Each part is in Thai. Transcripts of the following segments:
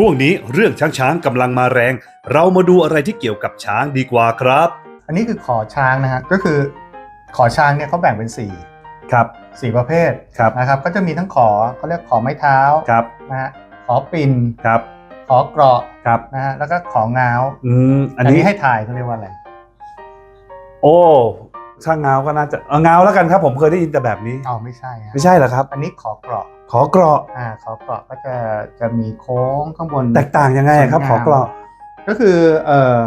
ช่วงนี้เรื่องช้างช้างๆกำลังมาแรง เรามาดูอะไรที่เกี่ยวกับช้างดีกว่าครับ อันนี้คือขอช้างนะฮะก็คือขอช้างเนี่ยเขาแบ่งเป็นสี่ครับสี่ประเภทครับนะครับ ก็จะมีทั้งขอเขาเรียกขอไม้เท้าครับนะฮะขอปิ่นครับ ขอเกราะครับนะฮะแล้วก็ของง้าวอืมอัอันนนี้นี้ให้ถ่ายเขาเรียกว่าอะไรโอ้ช่างเงาก็น่าจะเอาเงาแล้วกันครับ ผมเคยได้ยินแต่แบบนี้เอาไม่ใช่ฮะไม่ใช่เหรอครับ อันนี้ขอเกราะ ขอเกราะอ่าขอเกราะก็จะจะมีโค้งข้างบนแตกต่างยังไงครับสวยงามขอเกราะก็คือเออ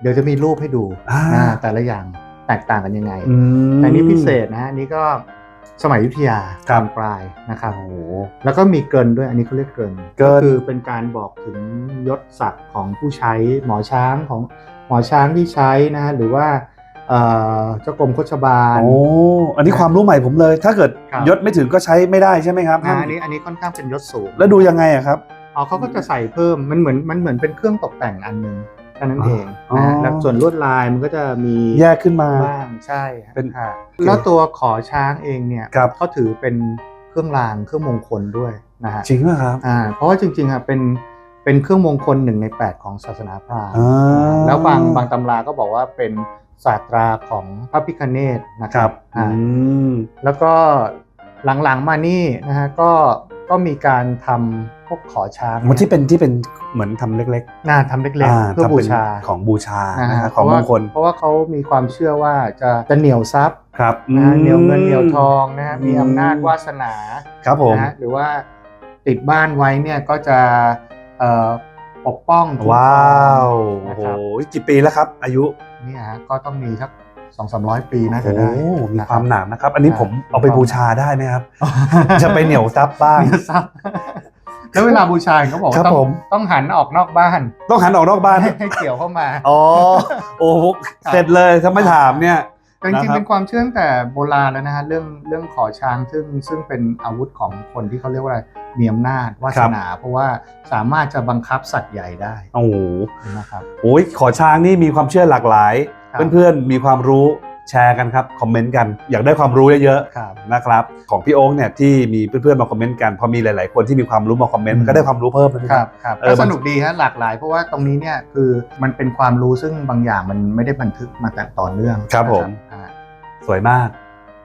เดี๋ยวจะมีรูปให้ดูอ่าอ่าแต่ละอย่างแตกต่างกันยังไงอืมแต่อันนี้พิเศษนะฮะอันนี้ก็สมัยอยุธยาครับตอนปลายนะครับโอ้โหแล้วก็มีเกินด้วยอันนี้เขาเรียกเกินเกินคือเป็นการบอกถึงยศศักดิ์ของผู้ใช้หมอช้างของหมอช้างที่ใช้นะฮะหรือว่า เอ่อเจ้ากรมโคชบาล โอ้อันนี้ความรู้ใหม่ผมเลย ถ้าเกิดครับ ยศไม่ถึงก็ใช้ไม่ได้ใช่ไหมครับอ่าอันนี้อันนี้ค่อนข้างเป็นยศสูงแล้วดูยังไงอะครับ อ๋อเขาก็จะใส่เพิ่มมันเหมือนมันเหมือนเป็นเครื่องตกแต่งอันหนึงแค่นั้นเองอ๋อนะฮะแล้วส่วนลวดลายมันก็จะมีแยกขึ้นมา บ้างใช่ฮะเป็นค่ะแล้วตัวขอช้างเองเนี่ยครับ เขาถือเป็นเครื่องรางเครื่องมงคลด้วยนะฮะ จริงไหมครับ อ่าเพราะว่าจริงๆอะเป็นเป็นเครื่องมงคลหนึ่งใน 8 ของศาสนาพราหมณ์อ่าแล้วบางบางตำราก็บอกว่าเป็น ศาสตราของพระพิคเนตนะคครัรับบอ่าอืมแล้วก็หลังๆมานี่นะฮะก็ก็มีการทำพวกขอช้างมันที่เป็นที่เป็นเหมือนทำเล็กน่าทำเล็ๆกๆเพื่อทำบูเป็นชาของบูชานะนะฮะฮะของมงคลเพราะว่าเพราะว่าเขามีความเชื่อว่าจะจะเหนียวทรัพย์ครับนะฮะเหนียวเงินเหนียวทมองนะฮะมีอำนาจวาสนาครับผมนะฮะหรือว่าติดบ้านไว้เนี่ยก็จะเอ่อ ปกป้องคุ้มครองว้าวโอ้นะโหครับกี่ปีแล้วครับ อายุเนี่ยฮะก็ต้องมีสักสองสามร้อยปีน่าโอ้จะได้มีความหนานะครับ อันนี้ผมอ่าเอาไปบูชาได้ไหมครับ จะไปเหนียวซับบ้างเหนียวซับแล้วเวลาบูชาเขาบอกครัว่าบต้องผมต้องหันออกนอกบ้านต้องหันออกนอกบ้านให้ให้เกี่ยวเข้ามา อ๋อโอ้โหเสร็จเลยถ้าไม่ถามเนี่ย แต่จริงนะครับๆเป็นความเชื่อตั้งแต่โบราณแล้วนะฮะเรื่องเรื่องขอช้างซึ่งซึ่งเป็นอาวุธของคนที่เขาเรียกว่ามีอำนาจวาสนา เพราะว่าสามารถจะบังคับสัตว์ใหญ่ได้โอ้โหนะครับโอ้ยขอช้างนี่มีความเชื่อหลากหลายครับเพื่อนๆมีความรู้ แชร์กันครับคอมเมนต์กัน อยากได้ความรู้เยอะครับ ๆนะครับของพี่โอ๊คเนี่ยที่มีเพื่อนๆมาคอมเมนต์กันพอมีหลายๆ คนที่มีความรู้มาคอมเมนต์อืมมันก็ได้ความรู้เพิ่มนะคครัรับบครับเออก็มันสนุกดีฮะหลากหลาย เพราะว่าตรงนี้เนี่ยคือมันเป็นความรู้ซึ่งบางอย่างมันไม่ได้บันทึกมาแต่ต่อเนื่องครับผม นะอ่าสวยมาก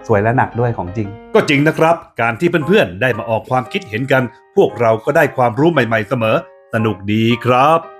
สวยและหนักด้วยของจริง ก็จริงนะครับ การที่เพื่อนๆ ได้มาออกความคิดเห็นกัน พวกเราก็ได้ความรู้ใหม่ๆเสมอ สนุกดีครับ